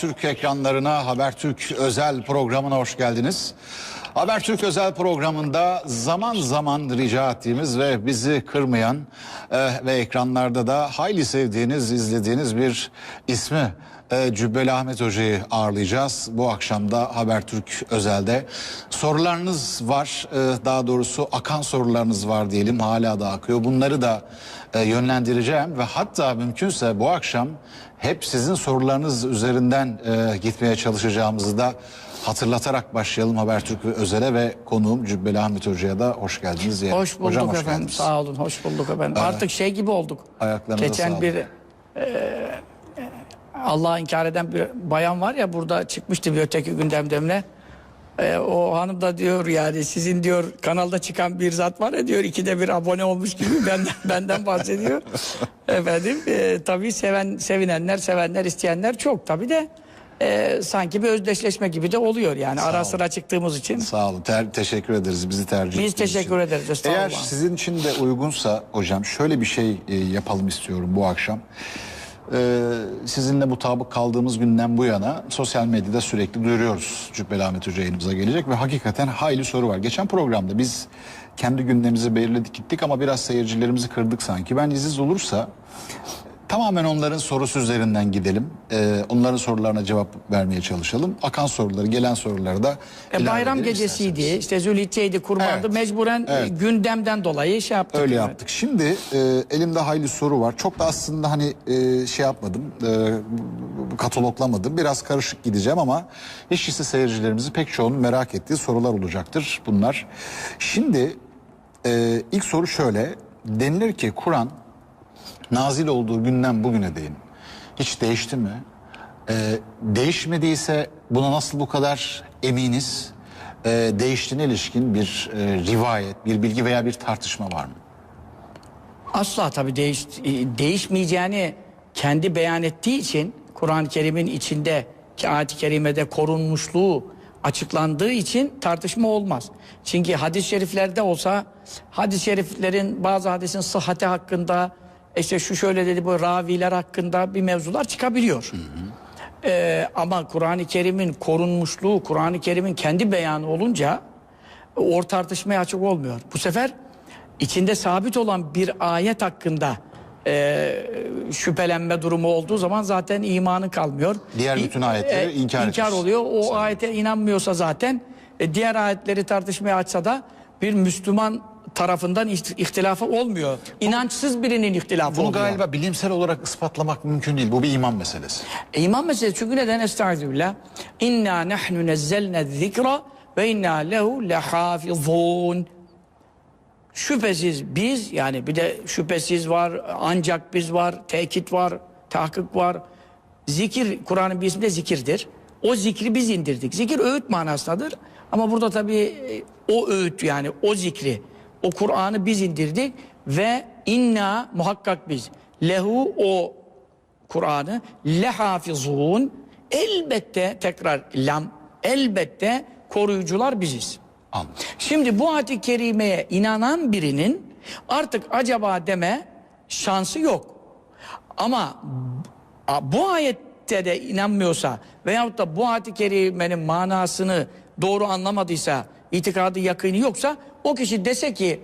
Habertürk ekranlarına, Habertürk özel programına hoş geldiniz. Habertürk özel programında zaman zaman rica ettiğimiz ve bizi kırmayan e, ve ekranlarda da hayli sevdiğiniz, izlediğiniz bir ismi e, Cübbeli Ahmet Hoca'yı ağırlayacağız. Bu akşam da Habertürk özelde sorularınız var. E, daha doğrusu akan sorularınız var diyelim. Hala da akıyor. Bunları da e, yönlendireceğim ve hatta mümkünse bu akşam hep sizin sorularınız üzerinden e, gitmeye çalışacağımızı da hatırlatarak başlayalım Habertürk ve Özel'e ve konuğum Cübbeli Ahmet Hoca'ya da hoş geldiniz. diyelim. Hoş bulduk Hocam hoş efendim. geldiniz. Sağ olun. Hoş bulduk efendim. Artık şey gibi olduk. Ayaklarınıza Geçen bir e, Allah'ı inkar eden bir bayan var ya burada çıkmıştı bir öteki gündemdemle. E, o hanım da diyor yani sizin diyor kanalda çıkan bir zat var ya diyor ikide bir abone olmuş gibi benden benden bahsediyor. Efendim e, tabii seven sevinenler sevenler isteyenler çok tabii de e, sanki bir özdeşleşme gibi de oluyor yani ara olun. sıra çıktığımız için. Sağ olun. Ter- teşekkür ederiz bizi tercih Biz teşekkür için. ederiz. Eğer sizin için de uygunsa hocam şöyle bir şey e, yapalım istiyorum bu akşam. Ee, sizinle mutabık kaldığımız günden bu yana sosyal medyada sürekli duyuruyoruz. Cübbeli Ahmet Hoca yayınımıza gelecek ve hakikaten hayli soru var. Geçen programda biz kendi gündemimizi belirledik gittik ama biraz seyircilerimizi kırdık sanki. Ben iziz olursa Tamamen onların sorusu üzerinden gidelim. Ee, onların sorularına cevap vermeye çalışalım. Akan soruları, gelen soruları da E, bayram gecesiydi, isterseniz. işte Zülhicce'ydi, kurbandı. Evet, Mecburen e, evet. gündemden dolayı şey yaptık. Öyle yani. yaptık. Şimdi e, elimde hayli soru var. Çok da aslında hani e, şey yapmadım, e, kataloglamadım. Biraz karışık gideceğim ama hiç değilse seyircilerimizi pek çoğunun merak ettiği sorular olacaktır bunlar. Şimdi e, ilk soru şöyle. Denilir ki Kur'an nazil olduğu günden bugüne değin. Hiç değişti mi? Ee, değişmediyse buna nasıl bu kadar eminiz? Ee, değiştiğine ilişkin bir e, rivayet, bir bilgi veya bir tartışma var mı? Asla tabii değiş, e, değişmeyeceğini kendi beyan ettiği için Kur'an-ı Kerim'in içinde ki ayet-i kerimede korunmuşluğu açıklandığı için tartışma olmaz. Çünkü hadis-i şeriflerde olsa hadis-i şeriflerin bazı hadisin sıhhati hakkında işte şu şöyle dedi bu raviler hakkında bir mevzular çıkabiliyor. Ee, ama Kur'an-ı Kerim'in korunmuşluğu, Kur'an-ı Kerim'in kendi beyanı olunca o tartışmaya açık olmuyor. Bu sefer içinde sabit olan bir ayet hakkında e, şüphelenme durumu olduğu zaman zaten imanı kalmıyor. Diğer bütün ayetleri inkar inkar etmiş. oluyor. O ayete inanmıyorsa zaten e, diğer ayetleri tartışmaya açsa da bir Müslüman tarafından iht- ihtilafı olmuyor. İnançsız birinin ihtilafı Bunu oluyor. galiba bilimsel olarak ispatlamak mümkün değil. Bu bir iman meselesi. E, İman meselesi çünkü neden? Estağfirullah. İnna nahnu nezzelne zikra ve inna lehu lehafizun. Şüphesiz biz yani bir de şüphesiz var, ancak biz var, tekit var, tahkik var. Zikir, Kur'an'ın bir ismi de zikirdir. O zikri biz indirdik. Zikir öğüt manasındadır. Ama burada tabii e, o öğüt yani o zikri, o Kur'an'ı biz indirdik ve inna muhakkak biz lehu o Kur'an'ı lehafizun elbette tekrar lam elbette koruyucular biziz. Anladım. Şimdi bu ayet-i kerimeye inanan birinin artık acaba deme şansı yok. Ama bu ayette de inanmıyorsa veyahut da bu ayet-i kerimenin manasını doğru anlamadıysa, itikadı yakını yoksa o kişi dese ki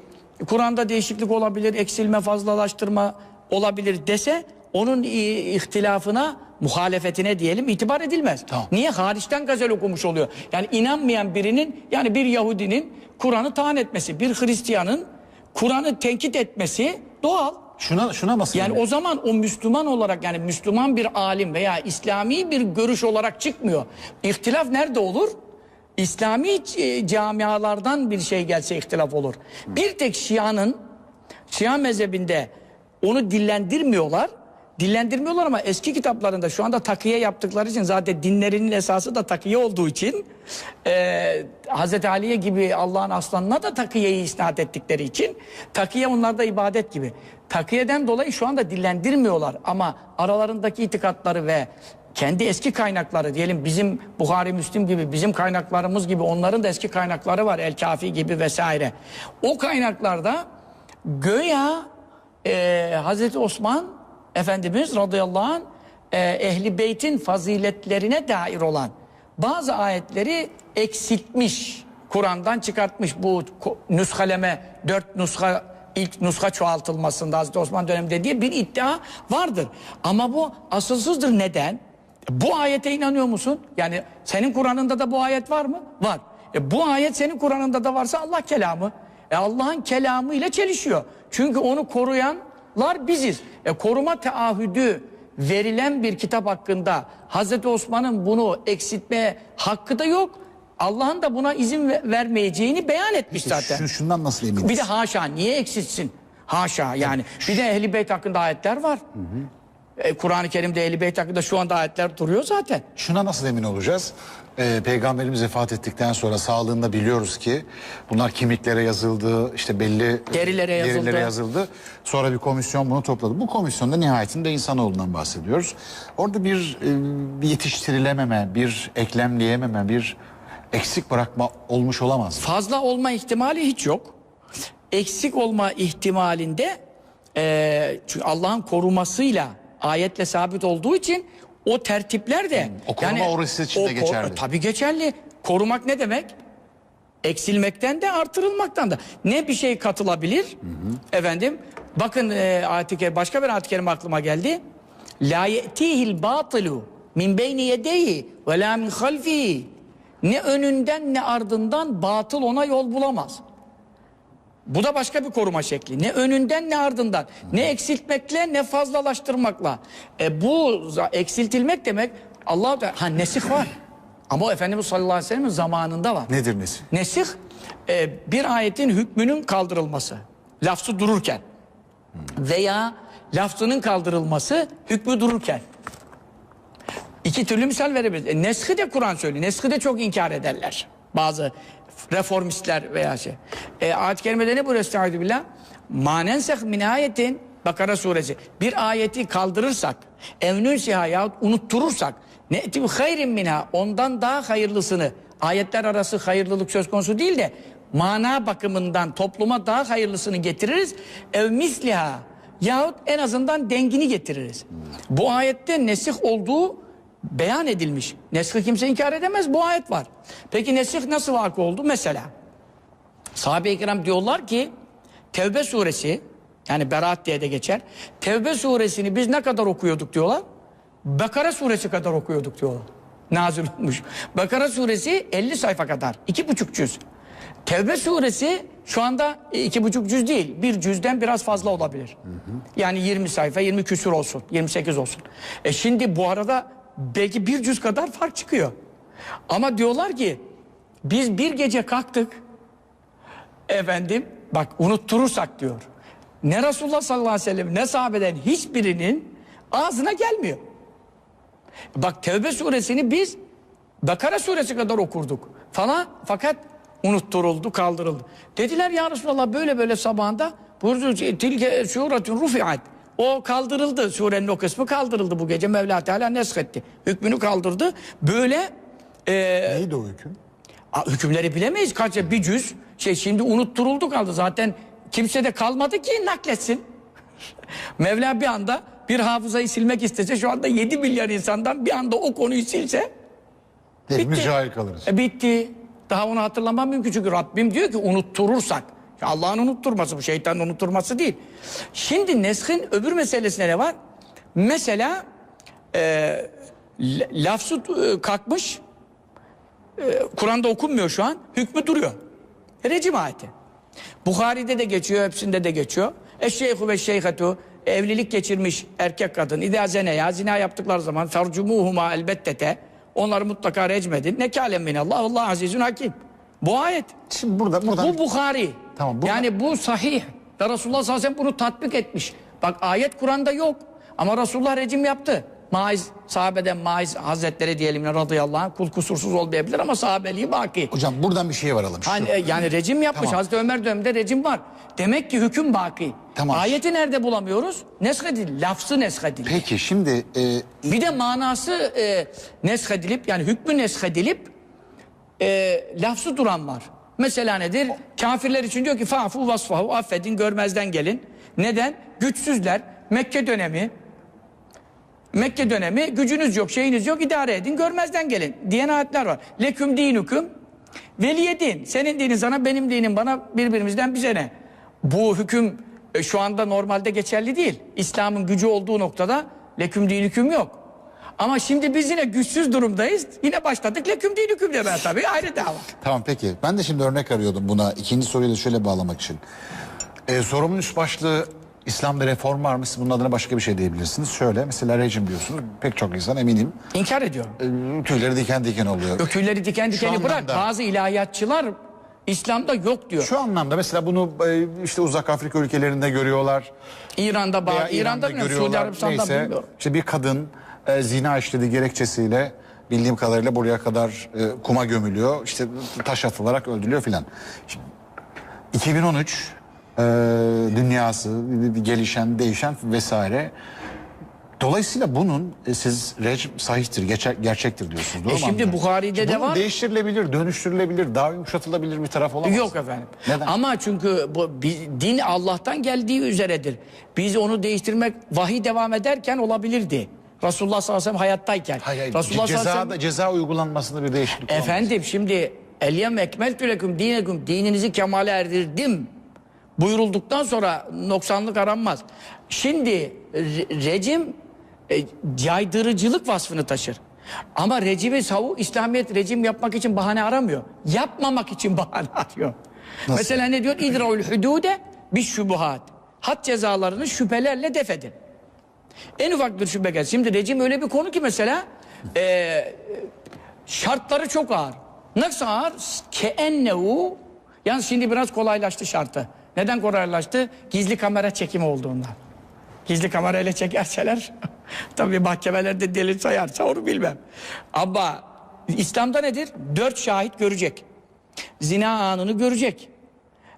Kur'an'da değişiklik olabilir, eksilme, fazlalaştırma olabilir dese onun ihtilafına, muhalefetine diyelim itibar edilmez. Tamam. Niye? Hariçten gazel okumuş oluyor. Yani inanmayan birinin yani bir Yahudinin Kur'an'ı taan etmesi, bir Hristiyanın Kur'an'ı tenkit etmesi doğal. Şuna şuna nasıl? Yani o zaman o Müslüman olarak yani Müslüman bir alim veya İslami bir görüş olarak çıkmıyor. İhtilaf nerede olur? İslami e, camialardan bir şey gelse ihtilaf olur. Bir tek Şia'nın Şia mezhebinde onu dillendirmiyorlar. Dillendirmiyorlar ama eski kitaplarında şu anda takiye yaptıkları için zaten dinlerinin esası da takiye olduğu için e, Hz. Ali'ye gibi Allah'ın aslanına da takiyeyi isnat ettikleri için takiye onlarda ibadet gibi. Takiyeden dolayı şu anda dillendirmiyorlar ama aralarındaki itikatları ve kendi eski kaynakları diyelim bizim Buhari Müslim gibi bizim kaynaklarımız gibi onların da eski kaynakları var El Kafi gibi vesaire. O kaynaklarda göya e, Hazreti Osman Efendimiz radıyallahu anh e, ehli beytin faziletlerine dair olan bazı ayetleri eksiltmiş. Kur'an'dan çıkartmış bu nushaleme dört nuska ilk nuska çoğaltılmasında Hazreti Osman döneminde diye bir iddia vardır. Ama bu asılsızdır. Neden? Bu ayete inanıyor musun? Yani senin Kur'an'ında da bu ayet var mı? Var. E bu ayet senin Kur'an'ında da varsa Allah kelamı. E Allah'ın kelamı ile çelişiyor. Çünkü onu koruyanlar biziz. E koruma taahhüdü verilen bir kitap hakkında Hazreti Osman'ın bunu eksiltmeye hakkı da yok. Allah'ın da buna izin ve- vermeyeceğini beyan etmiş zaten. Şu, şundan nasıl eminiz? Bir de haşa niye eksiltsin? Haşa yani. Bir de Ehl-i Beyt hakkında ayetler var. E, Kur'an-ı Kerim'de Ehl-i Beyt hakkında şu anda ayetler duruyor zaten. Şuna nasıl emin olacağız? Ee, Peygamberimiz vefat ettikten sonra sağlığında biliyoruz ki bunlar kemiklere yazıldı, işte belli Derilere yazıldı. derilere yazıldı. Sonra bir komisyon bunu topladı. Bu komisyonda nihayetinde insanoğlundan bahsediyoruz. Orada bir, e, bir yetiştirilememe, bir eklemleyememe, bir eksik bırakma olmuş olamaz. mı? Fazla olma ihtimali hiç yok. Eksik olma ihtimalinde e, çünkü Allah'ın korumasıyla ayetle sabit olduğu için o tertipler de o koruma orası için de geçerli. Tabii geçerli. Korumak ne demek? Eksilmekten de artırılmaktan da. Ne bir şey katılabilir? Efendim bakın e, kerim- başka bir ayet-i kerime aklıma geldi. La ye'tihil batilu min beyni yedeyhi ve la min halfihi. Ne önünden ne ardından batıl ona yol bulamaz. Bu da başka bir koruma şekli. Ne önünden ne ardından. Ne eksiltmekle ne fazlalaştırmakla. E bu eksiltilmek demek Allah da ha nesih var. Ama o Efendimiz sallallahu aleyhi ve sellem'in zamanında var. Nedir nesi? Nesih e, bir ayetin hükmünün kaldırılması. Lafzı dururken. Veya lafzının kaldırılması hükmü dururken. İki türlü misal verebiliriz. E, neshi de Kur'an söylüyor. Neshi de çok inkar ederler. Bazı reformistler veya şey. E, ayet-i kerimede ne buyuruyor? Estaizu billah. Manenseh min ayetin Bakara suresi. Bir ayeti kaldırırsak, evnün siha yahut unutturursak, ne eti hayrin minha ondan daha hayırlısını ayetler arası hayırlılık söz konusu değil de mana bakımından topluma daha hayırlısını getiririz. Ev misliha yahut en azından dengini getiririz. Bu ayette nesih olduğu beyan edilmiş. Nesh'i kimse inkar edemez. Bu ayet var. Peki nesih nasıl vakı oldu? Mesela sahabe-i kiram diyorlar ki Tevbe suresi yani Berat diye de geçer. Tevbe suresini biz ne kadar okuyorduk diyorlar. Bakara suresi kadar okuyorduk diyorlar. Nazil olmuş. Bakara suresi 50 sayfa kadar. iki buçuk cüz. Tevbe suresi şu anda iki buçuk cüz değil. Bir cüzden biraz fazla olabilir. Yani 20 sayfa 20 küsür olsun. 28 olsun. E şimdi bu arada belki bir cüz kadar fark çıkıyor. Ama diyorlar ki biz bir gece kalktık efendim bak unutturursak diyor. Ne Resulullah sallallahu aleyhi ve sellem ne sahabeden hiçbirinin ağzına gelmiyor. Bak Tevbe suresini biz Bakara suresi kadar okurduk falan fakat unutturuldu kaldırıldı. Dediler ya Resulallah böyle böyle sabahında buyurdu tilke suretun rufiat. O kaldırıldı surenin o kısmı kaldırıldı bu gece Mevla Teala neshetti. Hükmünü kaldırdı. Böyle e, Neydi o hüküm? Aa, hükümleri bilemeyiz kaç bir cüz şey şimdi unutturuldu kaldı zaten kimse de kalmadı ki nakletsin. Mevla bir anda bir hafızayı silmek istese şu anda 7 milyar insandan bir anda o konuyu silse Hepimiz Bitti. cahil kalırız. e, bitti. Daha onu hatırlamam mümkün çünkü Rabbim diyor ki unutturursak. Ya Allah'ın unutturması bu şeytanın unutturması değil. Şimdi neshin öbür meselesine ne var? Mesela e, lafzı e, kalkmış e, Kur'an'da okunmuyor şu an. Hükmü duruyor. Recim ayeti. Bukhari'de de geçiyor, hepsinde de geçiyor. Eşşeyhu ve şeyhetu evlilik geçirmiş erkek kadın idâ zeneya zina yaptıkları zaman fercumuhuma elbettete onları mutlaka recmedin. Nekâlen minallah Allah azizun hakim. Bu ayet. Şimdi burada buradan Bu Bukhari. Tamam, burada- Yani bu sahih. Ve Resulullah sallallahu aleyhi ve sellem bunu tatbik etmiş. Bak ayet Kur'an'da yok. Ama Resulullah rejim yaptı. Maiz, sahabeden Maiz Hazretleri diyelim ya radıyallahu anh kul kusursuz olmayabilir ama sahabeliği baki. hocam buradan bir şeye varalım. Şu. Hani, yani rejim yapmış. Tamam. Hazreti Ömer döneminde rejim var. Demek ki hüküm baki. Tamam. Ayeti nerede bulamıyoruz? Neshedil. Lafzı neshedil. Peki şimdi e, Bir de manası e, neshedilip yani hükmü neshedilip e, lafzı duran var. Mesela nedir? Kafirler için diyor ki fafu vasfahu affedin görmezden gelin. Neden? Güçsüzler. Mekke dönemi Mekke dönemi gücünüz yok, şeyiniz yok, idare edin, görmezden gelin diyen ayetler var. Leküm dinüküm veliye din. Senin dinin sana, benim dinim bana, birbirimizden bize ne? Bu hüküm e, şu anda normalde geçerli değil. İslam'ın gücü olduğu noktada leküm dinüküm yok. Ama şimdi biz yine güçsüz durumdayız. Yine başladık leküm dinüküm demeye tabii ayrı dava. Tamam peki. Ben de şimdi örnek arıyordum buna. İkinci soruyu da şöyle bağlamak için. Ee, sorumun üst başlığı İslam'da reform var mı? Siz bunun adına başka bir şey diyebilirsiniz. Şöyle mesela rejim diyorsunuz. Pek çok insan eminim İnkar ediyorum. e, tüyleri diken diken oluyor. Ökülleri diken dikeni bırak. anlamda- Bazı ilahiyatçılar İslam'da yok diyor. Şu anlamda mesela bunu e, işte uzak Afrika ülkelerinde görüyorlar. İran'da Veya bazı, İran'da, bilmiyorum, Suudi Arabistan'da Neyse, bilmiyorum. işte bir kadın e, zina işlediği gerekçesiyle bildiğim kadarıyla buraya kadar e, kuma gömülüyor. İşte taş atılarak öldürülüyor filan. Şimdi 2013 e, dünyası gelişen, değişen vesaire. Dolayısıyla bunun e, siz rejim sahihtir, geçer, gerçektir diyorsunuz. Doğru E şimdi anlıyorum? Bukhari'de Şimdi de var. değiştirilebilir, dönüştürülebilir, daha yumuşatılabilir bir taraf olamaz. Yok efendim. Neden? Ama çünkü bu din Allah'tan geldiği üzeredir. Biz onu değiştirmek vahiy devam ederken olabilirdi. Resulullah sallallahu aleyhi ve sellem hayattayken. Hayır, hayır. Resulullah sallallahu aleyhi ve sellem- Ceza, ceza uygulanmasında bir değişiklik. Efendim şimdi Elyem ekmeltü leküm dineküm dininizi kemale erdirdim buyurulduktan sonra noksanlık aranmaz. Şimdi re- rejim e, caydırıcılık vasfını taşır. Ama rejimi savu İslamiyet rejim yapmak için bahane aramıyor. Yapmamak için bahane arıyor. Mesela ne diyor? İdraul hudude bir şubuhat. Had cezalarını şüphelerle def edin. En ufak bir şüphe gelsin. Şimdi rejim öyle bir konu ki mesela e, şartları çok ağır. Nasıl ağır? Keennehu Yalnız şimdi biraz kolaylaştı şartı. Neden kolaylaştı? Gizli kamera çekimi olduğundan. Gizli kamerayla çekerseler tabii mahkemelerde delil sayarsa onu bilmem. Ama İslam'da nedir? Dört şahit görecek. Zina anını görecek.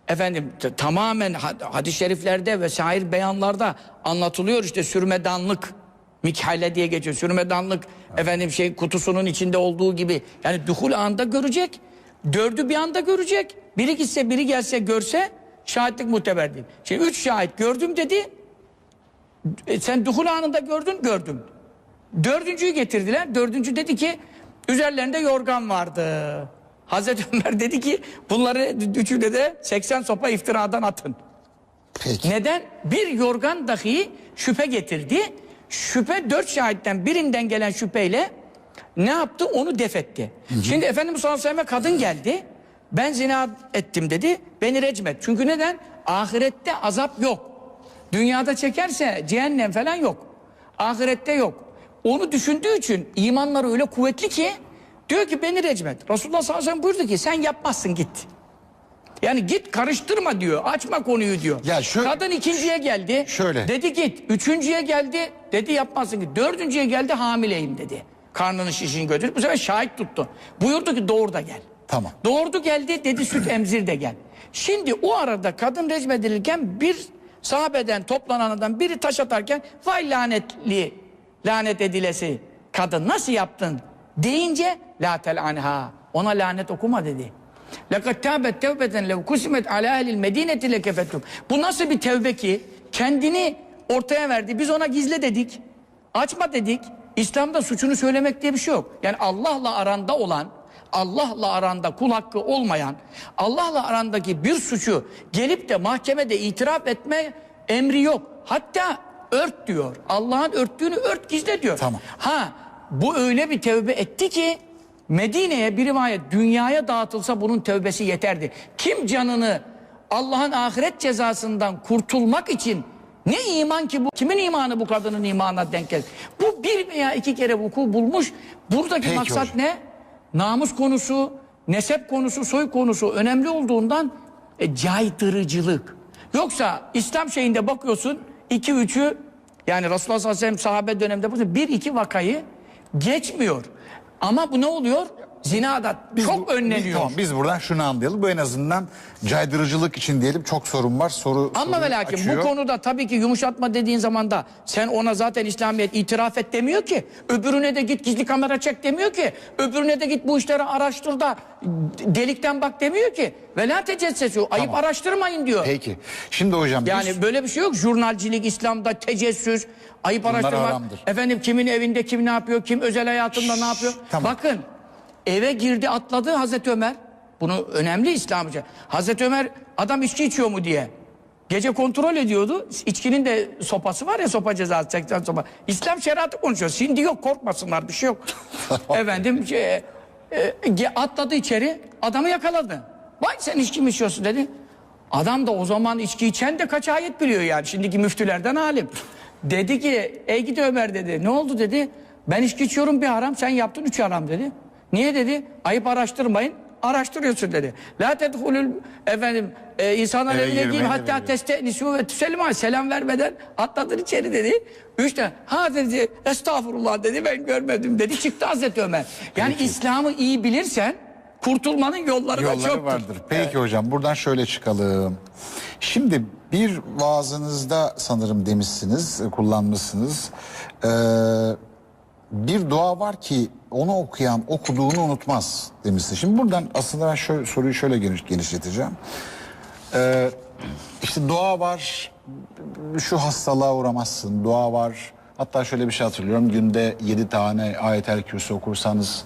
Efendim tamamen had- hadis-i şeriflerde ve şair beyanlarda anlatılıyor işte sürmedanlık mikhale diye geçiyor. Sürmedanlık efendim şey kutusunun içinde olduğu gibi yani duhul anda görecek. Dördü bir anda görecek. Biri gitse biri gelse görse şahitlik muteber değil. Şimdi üç şahit gördüm dedi. E, sen duhul anında gördün gördüm. Dördüncüyü getirdiler. Dördüncü dedi ki üzerlerinde yorgan vardı. Hazreti Ömer dedi ki bunları üçüne de 80 sopa iftiradan atın. Peki. Neden? Bir yorgan dahi şüphe getirdi. Şüphe dört şahitten birinden gelen şüpheyle ne yaptı? Onu defetti. Şimdi Efendimiz sallallahu aleyhi ve sellem kadın geldi. Ben zina ettim dedi. Beni recmet. Çünkü neden? Ahirette azap yok. Dünyada çekerse cehennem falan yok. Ahirette yok. Onu düşündüğü için imanları öyle kuvvetli ki diyor ki beni recmet. Resulullah sallallahu aleyhi ve sellem buyurdu ki sen yapmazsın git. Yani git karıştırma diyor. Açma konuyu diyor. Ya şöyle- Kadın ikinciye geldi. Şöyle. Dedi git. Üçüncüye geldi. Dedi yapmazsın git. Dördüncüye geldi hamileyim dedi. Karnının şişini götürüp bu sefer şahit tuttu. Buyurdu ki doğur da gel. Tamam. Doğurdu geldi dedi süt emzir de gel. Şimdi o arada kadın recmedilirken bir sahabeden toplananlardan biri taş atarken vay lanetli lanet edilesi kadın nasıl yaptın deyince la tel anha ona lanet okuma dedi. Lekad tâbet tevbeten lev kusimet alâ ehlil medineti lekefettum. Bu nasıl bir tevbe ki kendini ortaya verdi. Biz ona gizle dedik. Açma dedik. İslam'da suçunu söylemek diye bir şey yok. Yani Allah'la aranda olan, Allah'la aranda kul hakkı olmayan, Allah'la arandaki bir suçu gelip de mahkemede itiraf etme emri yok. Hatta ört diyor. Allah'ın örttüğünü ört gizle diyor. Tamam. Ha bu öyle bir tevbe etti ki Medine'ye bir rivayet dünyaya dağıtılsa bunun tevbesi yeterdi. Kim canını Allah'ın ahiret cezasından kurtulmak için ne iman ki bu? Kimin imanı bu kadının imanına denk gelir? Bu bir veya iki kere vuku bulmuş. Buradaki Peki maksat hocam. ne? Namus konusu, nesep konusu, soy konusu önemli olduğundan e, caydırıcılık. Yoksa İslam şeyinde bakıyorsun iki üçü yani Resulullah sallallahu aleyhi ve sellem sahabe döneminde bir iki vakayı geçmiyor. Ama bu ne oluyor? Zina da çok bu- önleniyor. Biz, tamam, biz buradan şunu anlayalım. Bu en azından caydırıcılık için diyelim çok sorun var. Soru Ama ve lakin açıyor. bu konuda tabii ki yumuşatma dediğin zaman da sen ona zaten İslamiyet itiraf et demiyor ki. Öbürüne de git gizli kamera çek demiyor ki. Öbürüne de git bu işleri araştır da delikten bak demiyor ki. Ve la tecessesu. Ayıp Tamam. araştırmayın diyor. Peki. Şimdi hocam biz- Yani böyle bir şey yok. Jurnalcilik, İslam'da tecessüs, ayıp Bunlar araştırmak. haramdır. Efendim kimin evinde kim ne yapıyor, kim özel hayatında ne yapıyor. tamam. Bakın eve girdi atladı Hazreti Ömer. Bunu önemli İslamcı. Hazreti Ömer adam içki içiyor mu diye. Gece kontrol ediyordu. İçkinin de sopası var ya sopa cezası 80 sopa. İslam şeriatı konuşuyor. Şimdi yok korkmasınlar bir şey yok. Efendim şey, e, e, atladı içeri adamı yakaladı. Vay sen içki mi içiyorsun dedi. Adam da o zaman içki içen de kaç ayet biliyor yani. Şimdiki müftülerden alim. Dedi ki ey gidi Ömer dedi. Ne oldu dedi. Ben içki içiyorum bir haram sen yaptın üç haram dedi. Niye dedi? Ayıp araştırmayın. Araştırıyorsun dedi. La tedhulül efendim e, insanlar Eve evine girmeyin hatta testenisu ve tüselima selam vermeden atladın içeri dedi. Üç tane ha dedi estağfurullah dedi ben görmedim dedi çıktı Hazreti Ömer. Yani İslam'ı iyi bilirsen kurtulmanın yolları, da yolları çoktur. vardır. Peki hocam buradan şöyle çıkalım. Şimdi bir vaazınızda sanırım demişsiniz, kullanmışsınız. Ee, bir dua var ki onu okuyan okuduğunu unutmaz demişsiniz. Şimdi buradan aslında ben şöyle, soruyu şöyle geniş, genişleteceğim. Ee, işte dua var, şu hastalığa uğramazsın, dua var. Hatta şöyle bir şey hatırlıyorum, günde yedi tane ayet-el kürsü okursanız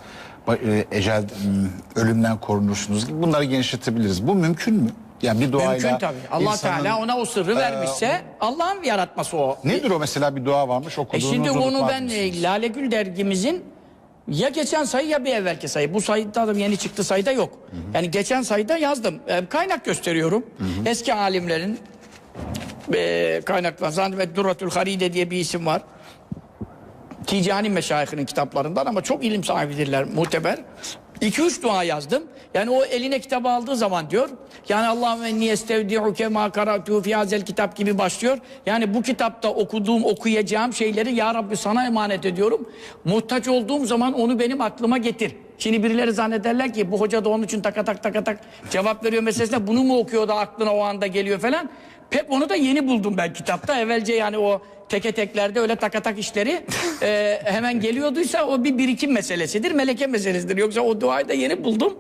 e, ecel, m, ölümden korunursunuz. Bunları genişletebiliriz. Bu mümkün mü? Yani bir duayla Mümkün tabii. Allah insanın- Teala ona o sırrı vermişse Allah'ın yaratması o. Nedir o mesela bir dua varmış E okuduğunuzu şimdi bunu unutmaz ben e, Lale Gül dergimizin ya geçen sayı ya bir evvelki sayı. Bu sayıda da yeni çıktı sayıda yok. Yani geçen sayıda yazdım. E, kaynak gösteriyorum. Eski alimlerin e, kaynaklar. Zannediyorum Durratül Haride diye bir isim var. Ticani meşayihinin kitaplarından ama çok ilim sahibidirler muteber. 2-3 dua yazdım. Yani o eline kitabı aldığı zaman diyor. Yani Allahümme enni estevdi'uke ma karatu fi hazel kitap gibi başlıyor. Yani bu kitapta okuduğum, okuyacağım şeyleri ya Rabbi sana emanet ediyorum. Muhtaç olduğum zaman onu benim aklıma getir. Şimdi birileri zannederler ki bu hoca da onun için takatak takatak cevap veriyor meselesine. Bunu mu okuyor da aklına o anda geliyor falan. Pek onu da yeni buldum ben kitapta. Evvelce yani o teke teklerde öyle takatak işleri e, hemen geliyorduysa o bir birikim meselesidir. Meleke meselesidir. Yoksa o duayı da yeni buldum.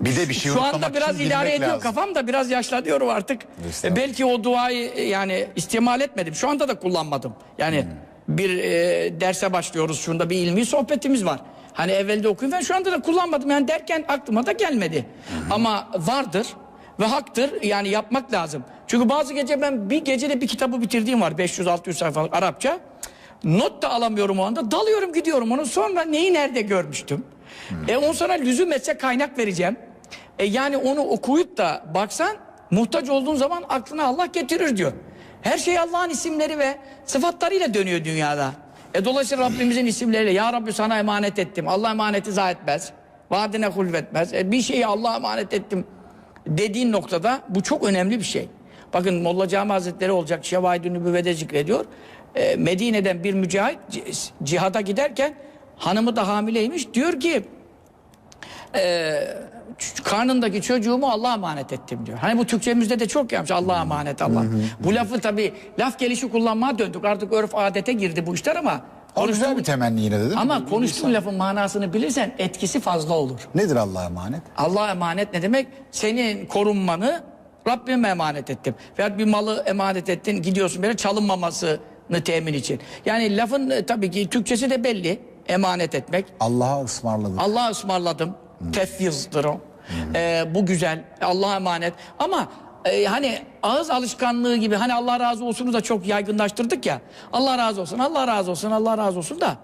Bir de bir şey Şu anda biraz idare ediyor. lazım. Kafam da biraz yaşlanıyorum artık. E, belki o duayı e, yani istimal etmedim. Şu anda da kullanmadım. Yani Hmm. bir e, derse başlıyoruz. Şunda bir ilmi sohbetimiz var. Hani evvelde okuyun ben şu anda da kullanmadım. Yani derken aklıma da gelmedi. Ama vardır ve haktır. Yani yapmak lazım. Çünkü bazı gece ben bir gecede bir kitabı bitirdiğim var. 500-600 sayfalık Arapça. Not da alamıyorum o anda. Dalıyorum gidiyorum onu. Sonra neyi nerede görmüştüm? E on sonra lüzum etse kaynak vereceğim. E yani onu okuyup da baksan muhtaç olduğun zaman aklına Allah getirir diyor. Her şey Allah'ın isimleri ve sıfatlarıyla dönüyor dünyada. E dolayısıyla Rabbimizin isimleriyle ya Rabbi sana emanet ettim. Allah emaneti zayi etmez. Vaadine hulfetmez. E bir şeyi Allah'a emanet ettim dediğin noktada bu çok önemli bir şey. Bakın Molla Cami Hazretleri olacak Şevahid-i Nübüvve'de zikrediyor. E, Medine'den bir mücahit ci- cihada giderken hanımı da hamileymiş. Diyor ki ç- karnındaki çocuğumu Allah'a emanet ettim diyor. Hani bu Türkçemizde de çok yapmış Allah'a emanet Allah. Bu lafı tabii laf gelişi kullanmaya döndük. Artık örf adete girdi bu işler ama Ama güzel bir temenni yine de değil mi? ama konuştuğun lafın manasını bilirsen etkisi fazla olur. Nedir Allah'a emanet? Allah'a emanet ne demek? Senin korunmanı Rabbime emanet ettim. Veyahut bir malı emanet ettin gidiyorsun böyle çalınmamasını temin için. Yani lafın e, tabii ki Türkçesi de belli. Emanet etmek. Allah'a ısmarladık. Allah'a ısmarladım. Tefvizdir o. Ee, bu güzel. Allah'a emanet. Ama e, hani ağız alışkanlığı gibi hani Allah razı olsunu da çok yaygınlaştırdık ya. Allah razı olsun, Allah razı olsun, Allah razı olsun da.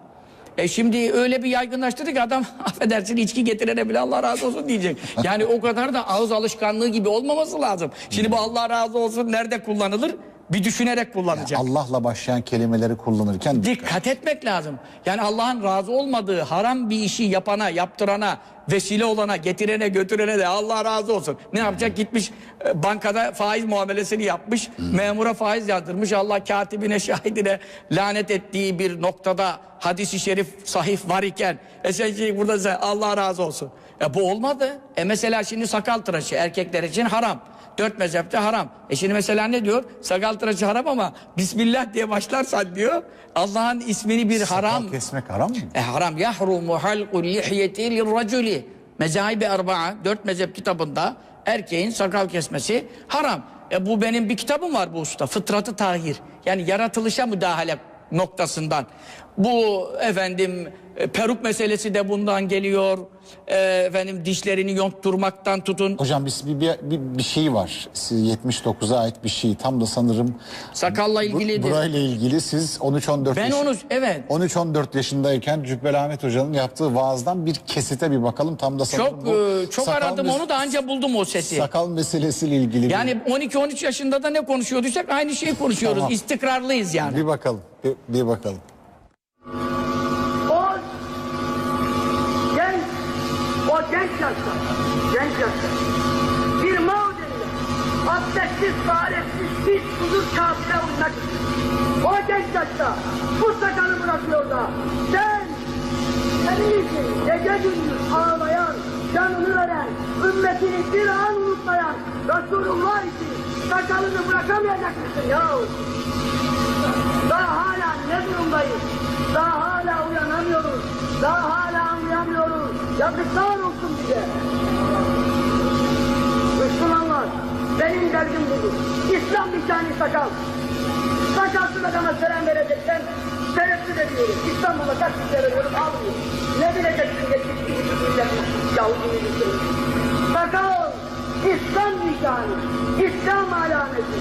E şimdi öyle bir yaygınlaştırdık ki adam affedersin içki getirene bile Allah razı olsun diyecek. Yani o kadar da ağız alışkanlığı gibi olmaması lazım. Şimdi bu Allah razı olsun nerede kullanılır? Bir düşünerek kullanacak. Allah'la başlayan kelimeleri kullanırken Dikkat etmek lazım. Yani Allah'ın razı olmadığı haram bir işi yapana, yaptırana vesile olana, getirene, götürene de Allah razı olsun. Ne yapacak? Gitmiş e, bankada faiz muamelesini yapmış. Memura faiz yatırmış. Allah katibine, şahidine lanet ettiği bir noktada hadisi şerif sahif var iken e sen şimdi burada Allah razı olsun. E bu olmadı. E mesela şimdi sakal tıraşı erkekler için haram. Dört mezhepte haram. E şimdi mesela ne diyor? Sakal tıraşı haram ama Bismillah diye başlarsan diyor Allah'ın ismini bir haram. Sakal kesmek haram mı? E haram yahrumu halqul lihyeti lirraculi. Mezahibi erba'a dört mezhep kitabında erkeğin sakal kesmesi haram. E bu benim bir kitabım var bu usta. Fıtratı tahir. Yani yaratılışa müdahale noktasından. Bu efendim e, peruk meselesi de bundan geliyor. E, efendim dişlerini yontturmaktan tutun. Hocam bir, bir, bir, bir şey var. Siz 79'a ait bir şey. Tam da sanırım Sakalla bu, ilgilidir. burayla ilgili siz 13-14 Ben yaş- onu evet 13-14 yaşındayken Cübbeli Ahmet Hoca'nın yaptığı vaazdan bir kesite bir bakalım. Tam da sanırım çok bu e, çok sakal aradım mes- onu da anca buldum o sesi. Sakal meselesiyle ilgili. bir- Yani 12-13 yaşında da ne konuşuyorduysak aynı şeyi konuşuyoruz. Tamam. İstikrarlıyız yani. bir bakalım. Bir, bir bakalım. O genç, o genç yaşta, genç yaşta bir mağduruyla abdestsiz, faretsiz, pis, huzur kağıtına uymak. O genç yaşta bu sakalı bırakıyor da sen, senin için gece gündüz ağlayan, canını veren, ümmetini bir an unutmayan Resulullah için sakalını bırakamayacak mısın yahu? Daha hala ne durumdayız? Daha hala uyanamıyoruz. Daha hala anlayamıyoruz. Yazıklar olsun bize. Müslümanlar, benim derdim budur. İslam nişanı sakal. Sakalsız adama selam vereceksen tereddüt ediyorum. İstanbul'da kaç kişi veriyorum almıyorum. Ne bileceksin geçmiş gibi milletin Yahudini bitirmiş. Sakal, İslam nişanı, İslam alameti.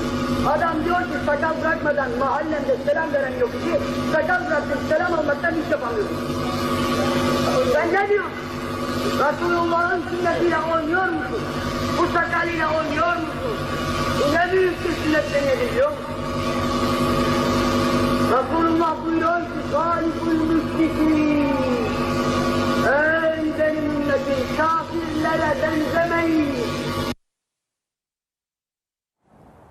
Adam diyor ki sakal bırakmadan mahallemde selam veren yok ki sakal bıraktım selam almaktan hiç yapamıyorum. Ben ne diyorum? Resulullah'ın sünnetiyle oynuyor musun? Bu sakalıyla oynuyor musun? Bu ne büyük bir sünnetten ediliyor musun? Resulullah buyuruyor ki Galibul müşrikin Ey benim ümmetim kafirlere benzemeyin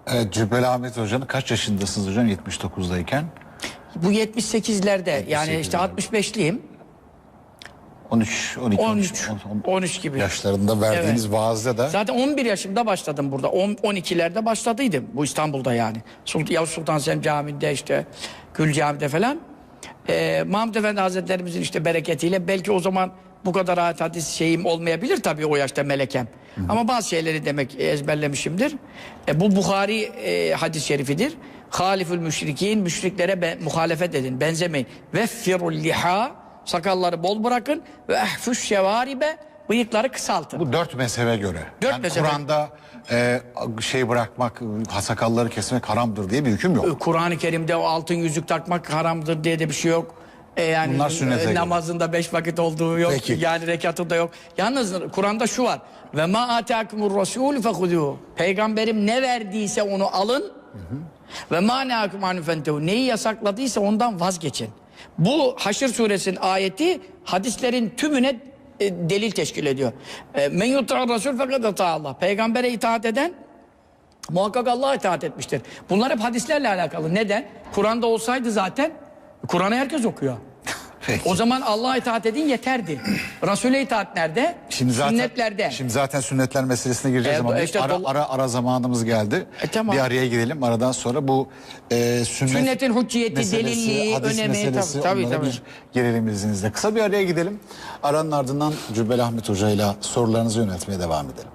Evet, Cübbeli Ahmet Hoca'nın kaç yaşındasınız hocam 79'dayken? Bu 78'lerde yani işte 65'liyim. 13, 12, 13, 10 13 gibi. yaşlarında verdiğiniz vaazda da Zaten 11 yaşımda başladım burada. 10, 12'lerde başladıydım bu İstanbul'da yani. Sultan, Yavuz Sultan Selim Camii'nde işte Gül Camii'de falan. Ee, Mahmud Efendi Hazretlerimizin işte bereketiyle belki o zaman bu kadar rahat hadis şeyim olmayabilir tabii o yaşta melekem. Ama bazı şeyleri demek ezberlemişimdir. E, bu Bukhari e, hadis-i şerifidir. Halifül müşrikin, müşriklere be, muhalefet edin, benzemeyin. Veffirul liha, sakalları bol bırakın ve ehfüş şevaribe, bıyıkları kısaltın. bu dört mezhebe göre. Dört yani mezhebe. Kur'an'da e, şey bırakmak, sakalları kesmek haramdır diye bir hüküm yok. Kur'an-ı Kerim'de o altın yüzük takmak haramdır diye de bir şey yok. E yani Bunlar sünnete e, göre. namazında beş vakit olduğu yok. Peki. Yani rekatında yok. Yalnız Kur'an'da şu var. Ve ma atakumur rasul fehuduhu. Peygamberim ne verdiyse onu alın. Ve ma neakum anhu fentehu. Neyi yasakladıysa ondan vazgeçin. Bu Haşr suresinin ayeti hadislerin tümüne e, delil teşkil ediyor. E, Men yuta'ar rasul fekad Allah. Peygambere itaat eden Muhakkak Allah'a itaat etmiştir. Bunlar hep hadislerle alakalı. Neden? Kur'an'da olsaydı zaten Kur'an'ı herkes okuyor. Peki. O zaman Allah'a itaat edin yeterdi. Resul'e itaat nerede? Şimdi zaten, Sünnetlerde. Şimdi zaten sünnetler meselesine gireceğiz E, ama işte ara, ara, ara zamanımız geldi. E, tamam. Bir araya gidelim. Aradan sonra bu e, sünnet Sünnetin hücciyeti, meselesi, delilliği, önemi, meselesi tabii, tabii, tabii. gelelim izninizle. Kısa bir araya gidelim. Aranın ardından Cübbeli Ahmet Hoca ile sorularınızı yöneltmeye devam edelim.